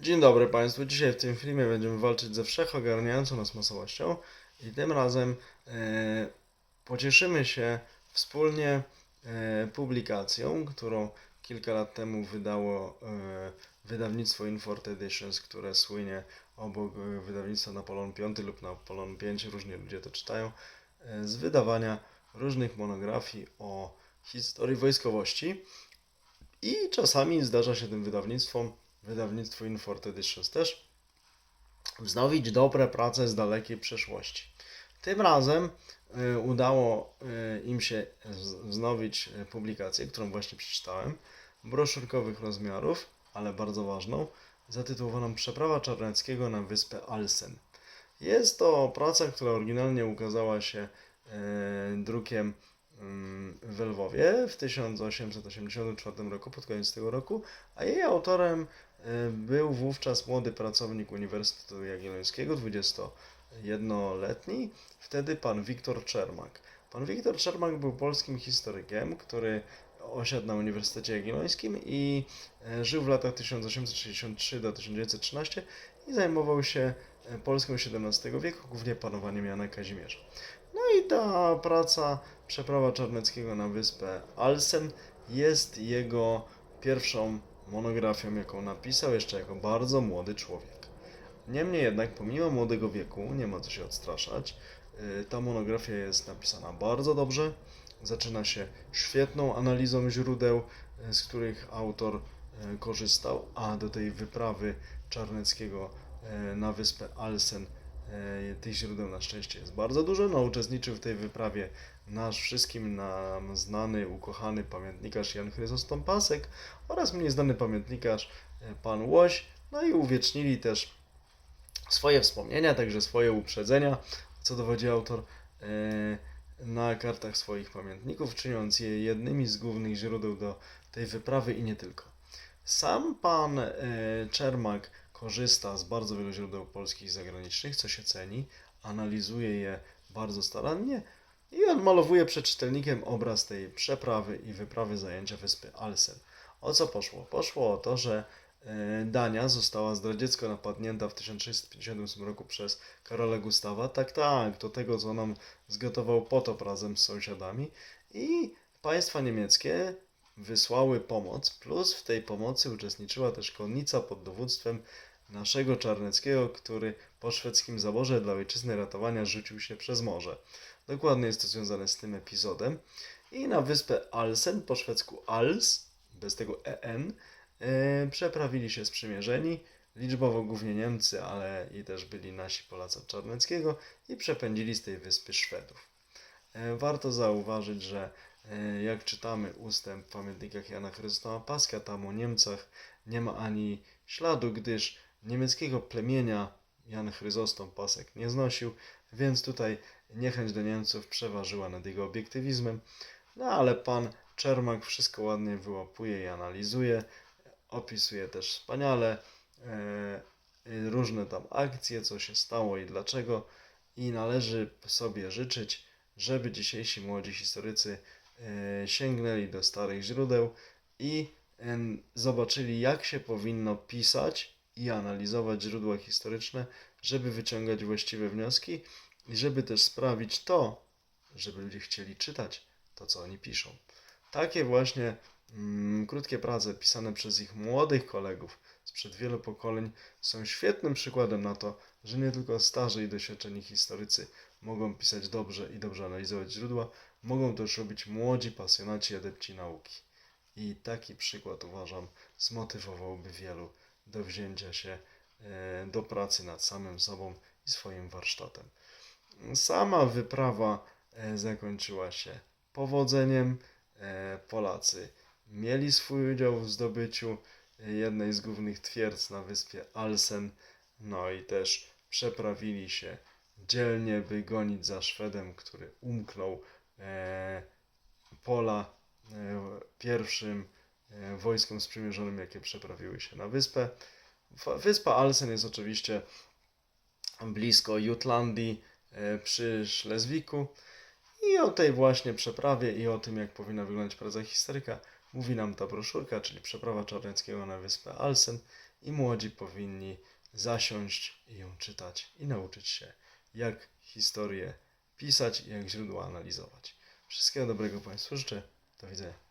Dzień dobry Państwu. Dzisiaj w tym filmie będziemy walczyć ze wszechogarniającą nas masowością i tym razem e, pocieszymy się wspólnie e, publikacją, którą kilka lat temu wydało e, wydawnictwo Infort Editions, które słynie obok e, wydawnictwa Napoleon V lub Napoleon V, różnie ludzie to czytają, e, z wydawania różnych monografii o historii wojskowości. I czasami zdarza się tym wydawnictwom, wydawnictwu Infort Editions też, wznowić dobre prace z dalekiej przeszłości. Tym razem y, udało y, im się wznowić y, publikację, którą właśnie przeczytałem, broszurkowych rozmiarów, ale bardzo ważną, zatytułowaną Przeprawa Czarneckiego na wyspę Alsen. Jest to praca, która oryginalnie ukazała się drukiem w Lwowie w 1884 roku, pod koniec tego roku, a jej autorem e, był wówczas młody pracownik Uniwersytetu Jagiellońskiego, 21-letni, wtedy pan Wiktor Czermak. Pan Wiktor Czermak był polskim historykiem, który osiadł na Uniwersytecie Jagiellońskim i e, żył w latach 1863 do 1913 i zajmował się e, Polską XVII wieku, głównie panowaniem Jana Kazimierza. No i ta praca Przeprawa Czarneckiego na wyspę Alsen jest jego pierwszą monografią, jaką napisał jeszcze jako bardzo młody człowiek. Niemniej jednak, pomimo młodego wieku, nie ma co się odstraszać, y, ta monografia jest napisana bardzo dobrze. Zaczyna się świetną analizą źródeł, y, z których autor y, korzystał, a do tej wyprawy Czarneckiego na wyspę Alsen tych źródeł na szczęście jest bardzo dużo. No, uczestniczył w tej wyprawie nasz wszystkim nam znany, ukochany pamiętnikarz Jan Chryzostom Pasek oraz mniej znany pamiętnikarz y, pan Łoś. No i uwiecznili też swoje wspomnienia, także swoje uprzedzenia, co dowodzi autor e, na kartach swoich pamiętników, czyniąc je jednymi z głównych źródeł do tej wyprawy i nie tylko. Sam pan e, Czermak korzysta z bardzo wielu źródeł polskich i zagranicznych, co się ceni, analizuje je bardzo starannie i odmalowuje przed czytelnikiem obraz tej przeprawy i wyprawy zajęcia wyspy Alsen. O co poszło? Poszło o to, że e, Dania została zdradziecko napadnięta w 1658 roku przez Karola Gustawa. Tak, tak, do tego, co nam zgotował potop razem z sąsiadami. I państwa niemieckie wysłały pomoc, plus w tej pomocy uczestniczyła też konnica pod dowództwem naszego Czarneckiego, który po szwedzkim zaborze dla ojczyzny ratowania rzucił się przez morze. Dokładnie jest to związane z tym epizodem. I na wyspę Alsen, po szwedzku Als, bez tego en, e, przeprawili się sprzymierzeni, liczbowo głównie Niemcy, ale i też byli nasi Polacy od Czarneckiego i przepędzili z tej wyspy Szwedów. E, Warto zauważyć, że e, jak czytamy ustęp w pamiętnikach Jana Chrystoma Paska, tam o Niemcach nie ma ani śladu, gdyż niemieckiego plemienia Jan Chryzostom Pasek nie znosił, więc tutaj niechęć do Niemców przeważyła nad jego obiektywizmem. No ale pan Czermak wszystko ładnie wyłapuje i analizuje, opisuje też wspaniale e, różne tam akcje, co się stało i dlaczego. I należy sobie życzyć, żeby dzisiejsi młodzi historycy e, sięgnęli do starych źródeł i zobaczyli, jak się powinno pisać i analizować źródła historyczne, żeby wyciągać właściwe wnioski i żeby też sprawić to, żeby ludzie chcieli czytać to, co oni piszą. Takie właśnie mm, krótkie prace pisane przez ich młodych kolegów sprzed wielu pokoleń są świetnym przykładem na to, że nie tylko starzy i doświadczeni historycy mogą pisać dobrze i dobrze analizować źródła, mogą też robić młodzi pasjonaci adepci nauki. I taki przykład uważam zmotywowałby wielu do wzięcia się e, do pracy nad samym sobą i swoim warsztatem. Sama wyprawa e, zakończyła się powodzeniem. E, Polacy mieli swój udział w zdobyciu jednej z głównych twierdz na wyspie Alsen, no i też przeprawili się dzielnie, by gonić za Szwedem, który umknął pola pierwszym e, wojskom sprzymierzonym, jakie przeprawiły się na wyspę. Wyspa Alsen jest oczywiście blisko Jutlandii e, przy Szlezwiku. I o tej właśnie przeprawie i o tym, jak powinna wyglądać praca historyka, mówi nam ta broszurka, czyli przeprawa Czarneckiego na wyspę Alsen. i młodzi powinni zasiąść i ją czytać i nauczyć się, jak historię pisać i jak źródła analizować. Wszystkiego dobrego Państwu życzę. Do widzenia.